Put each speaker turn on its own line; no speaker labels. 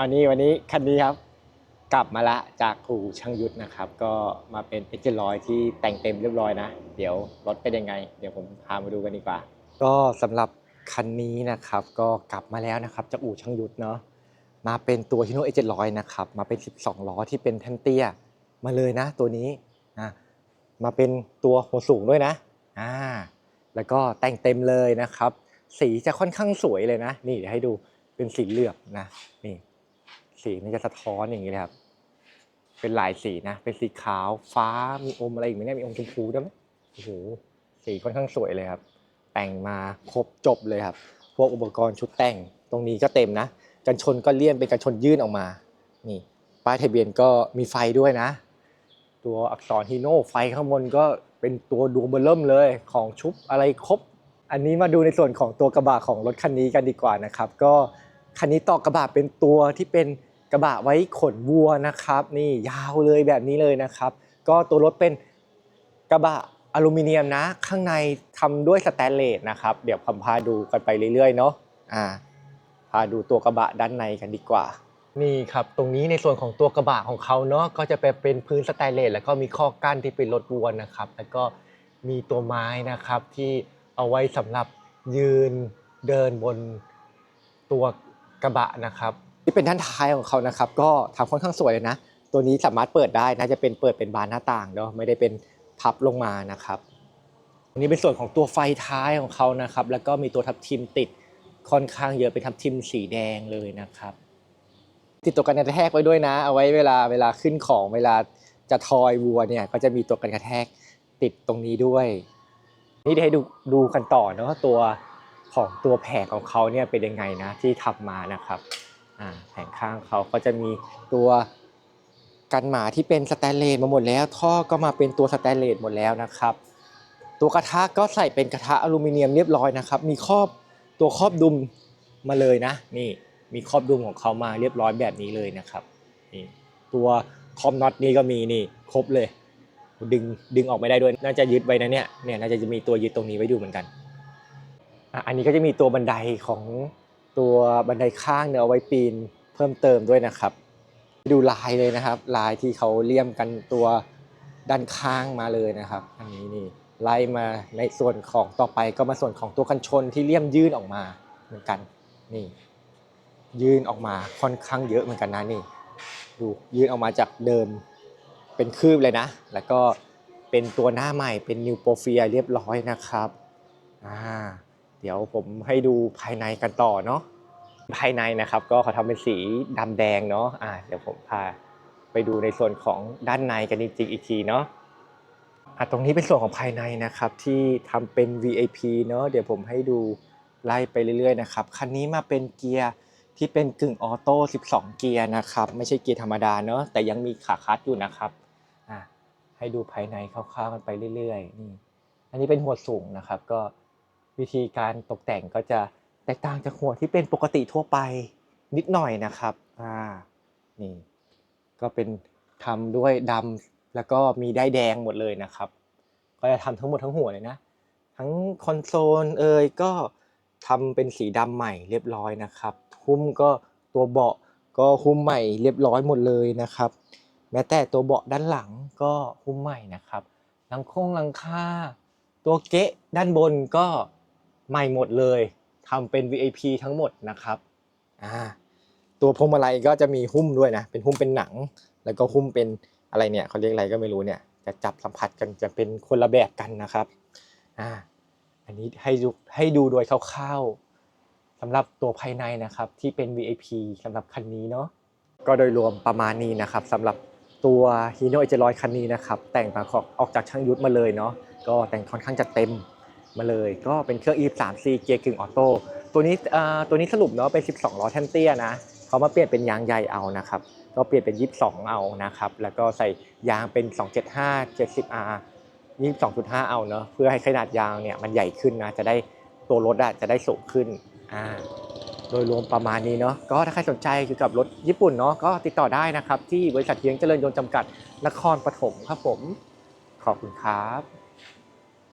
อันนี้วันนี้คันนี้ครับกลับมาละจากอู่ช่างยุทธนะครับ ก็มาเป็นเอ็กซ์ลอยที่แต่งเต็มเรียบร้อยนะ เดี๋ยวรถเป็นยังไง เดี๋ยวผมพามาดูกันดีกว่า ก็สำหรับคันนี้นะครับ ก็กลับมาแล้วนะครับจากอู่ช่างยุทธเนาะมาเป็นตัวฮิโนเอเจร้อยนะครับมาเป็น 12 ล้อที่เป็นแท่นเตี้ยมาเลยนะ ตัวนี้นะมาเป็นตัวหัวสูงด้วยนะอ่าแล้วก็แต่งเต็มเลยนะครับ สีจะค่อนข้างสวยเลยนะ นี่เดี๋ยวให้ดูเป็นสีเหลือบนะนี่ สีมันจะสะท้อนอย่างนี้เลยครับ เป็นหลายสีนะ เป็นสีขาวฟ้ามีอมอะไรอีกไหมเนี่ยมีอมชมพูด้วยไหมโอ้โหสีค่อนข้างสวยเลยครับ แต่งมาครบจบเลยครับ พวกอุปกรณ์ชุดแต่งตรงนี้ก็เต็มนะ กันชนก็เลี่ยนเป็นกันชนยื่นออกมา นี่ป้ายทะเบียนก็มีไฟด้วยนะ ตัวอักษรฮีโน่ไฟข้างบนก็เป็นตัวดวงเบอร์เริ่มเลยของชุบอะไรครบ อันนี้มาดูในส่วนของตัวกระบะของรถคันนี้กันดีกว่านะครับ ก็คันนี้ต่อกระบะเป็นตัวที่เป็น กระบะไว้ขนวัวนะครับ นี่ยาวเลยแบบนี้เลยนะครับ ก็ตัวรถเป็นกระบะอลูมิเนียมนะ ข้างในทำด้วยสแตนเลสนะครับ เดี๋ยวผมพาดูกันไปเรื่อยๆเนาะอ่าพาดูตัวกระบะด้านในกันดีกว่า นี่ครับ ตรงนี้ในส่วนของตัวกระบะของเขาเนาะก็จะเป็นพื้นสแตนเลสแล้วก็มีข้อกั้นที่เป็นรถวัวนะครับ แล้วก็มีตัวไม้นะครับที่เอาไว้สำหรับยืนเดินบนตัวกระบะนะครับ ที่เป็นด้านท้ายของเขานะครับ ก็ทำค่อนข้างสวยเลยนะ ตัวนี้สามารถเปิดได้นะจะเป็นเปิดเป็นบานหน้าต่างเนาะไม่ได้เป็นพับลงมานะครับอันนี้เป็นส่วนของตัวไฟท้ายของเขานะครับ แล้วก็มีตัวทับทิมติดค่อนข้างเยอะเป็นทับทิมสีแดงเลยนะครับ ติดตัวกันกระแทกไว้ด้วยนะ เอาไว้เวลาเวลาขึ้นของเวลาจะทอยวัวเนี่ยก็จะมีตัวกันกระแทกติดตรงนี้ด้วย นี่ได้ให้ดูดูกันต่อเนาะตัวของตัวแผงของเขาเนี่ยเป็นยังไงนะที่ทำมานะครับ แผงข้างเขาก็จะมีตัวกันหมาที่เป็นสแตนเลสมาหมดแล้ว ท่อก็มาเป็นตัวสแตนเลสหมดแล้วนะครับ ตัวกระทะก็ใส่เป็นกระทะอลูมิเนียมเรียบร้อยนะครับ มีครอบตัวครอบดุมมาเลยนะ นี่มีครอบดุมของเขามาเรียบร้อยแบบนี้เลยนะครับนี่ตัวคอมน็อตนี่ก็มีนี่ครบเลย ดึงดึงออกไม่ได้ด้วยน่าจะยึดไว้นะเนี่ยเนี่ยน่าจะจะมีตัวยึดตรงนี้ไว้ดูเหมือนกันอันนี้ก็จะมีตัวบันไดของ ตัวบันไดข้างเนี่ยเอาไว้ปีนเพิ่มเติมด้วยนะครับ ดูลายเลยนะครับ ลายที่เขาเลี่ยมกันตัวด้านข้างมาเลยนะครับ อันนี้นี่ไล่มาในส่วนของต่อไปก็มาส่วนของตัวกันชนที่เลี่ยมยื่นออกมาเหมือนกันนี่ ยื่นออกมาค่อนข้างเยอะเหมือนกันนะนี่ ดูยื่นออกมาจากเดิมเป็นคืบเลยนะ แล้วก็เป็นตัวหน้าใหม่เป็นนิวโปรเฟียเรียบร้อยนะครับอ่า เดี๋ยวผมให้ดูภายในกันต่อเนาะภายในนะครับ ก็เขาทำเป็นสีดำแดงเนาะอ่าเดี๋ยวผมพาไปดูในส่วนของด้านในกันจริงๆอีกทีเนาะอะตรงนี้เป็นส่วนของภายในนะครับที่ทำเป็น VIP เนาะเดี๋ยวผมให้ดูไล่ไปเรื่อยๆนะครับคันนี้มาเป็นเกียร์ที่เป็นกึ่งออโต้ 12 เกียร์นะครับ ไม่ใช่เกียร์ธรรมดาเนาะแต่ยังมีขาคัดอยู่นะครับอะให้ดูภายในคร่าวๆกันไปเรื่อยๆนี่อันนี้เป็นหัวสูงนะครับก็ วิธีการตกแต่งก็จะแตกต่างจากหัวที่เป็นปกติทั่วไปนิดหน่อยนะครับอ่านี่ก็เป็นทำด้วยดำแล้วก็มีได้แดงหมดเลยนะครับ ก็จะทำทั้งหมดทั้งหัวเลยนะ ทั้งคอนโซลเอ่ยก็ทำเป็นสีดำใหม่เรียบร้อยนะครับหุ้มก็ตัวเบาะก็หุ้มใหม่เรียบร้อยหมดเลยนะครับ แม้แต่ตัวเบาะด้านหลังก็หุ้มใหม่นะครับหลังโค้งหลังคาตัวเกะด้านบนก็ ใหม่หมดเลยทำเป็น VIP ทั้งหมดนะครับอ่าตัวพวงมาลัยก็จะมีหุ้มด้วยนะ เป็นหุ้มเป็นหนัง แล้วก็หุ้มเป็นอะไรเนี่ยเขาเรียกอะไรก็ไม่รู้เนี่ย จะจับสัมผัสกันจะเป็นคนละแบบกันนะครับอ่าอันนี้ให้ดูให้ดูโดยคร่าวๆสำหรับตัวภายในนะครับที่เป็น VIP สำหรับคันนี้เนาะก็โดยรวมประมาณนี้นะครับสำหรับตัวฮีโน่เอเจรอยคันนี้นะครับ แต่งมาออกจากช่างยุทธมาเลยเนาะก็แต่งค่อนข้างจะเต็ม มาเลย ก็เป็นเครื่อง E3C เกียร์กึ่งออโต้ตัวนี้ตัวนี้สรุปเนาะเป็น 12 ล้อแท่นเตี้ยนะเขามาเปลี่ยนเป็นยางใหญ่เอานะครับก็เปลี่ยนเป็น 22 เอานะครับแล้วก็ใส่ยางเป็น 275 70R 22.5 เอาเนาะเพื่อให้ขนาดยางเนี่ยมันใหญ่ขึ้นนะจะได้ตัวรถอะจะได้สูงขึ้นอ่าโดยรวมประมาณนี้เนาะก็ถ้าใครสนใจเกี่ยวกับรถญี่ปุ่นเนาะก็ติดต่อได้นะครับ ที่บริษัทเทียงเจริญยนต์จำกัดนครปฐมครับผม ขอบคุณครับ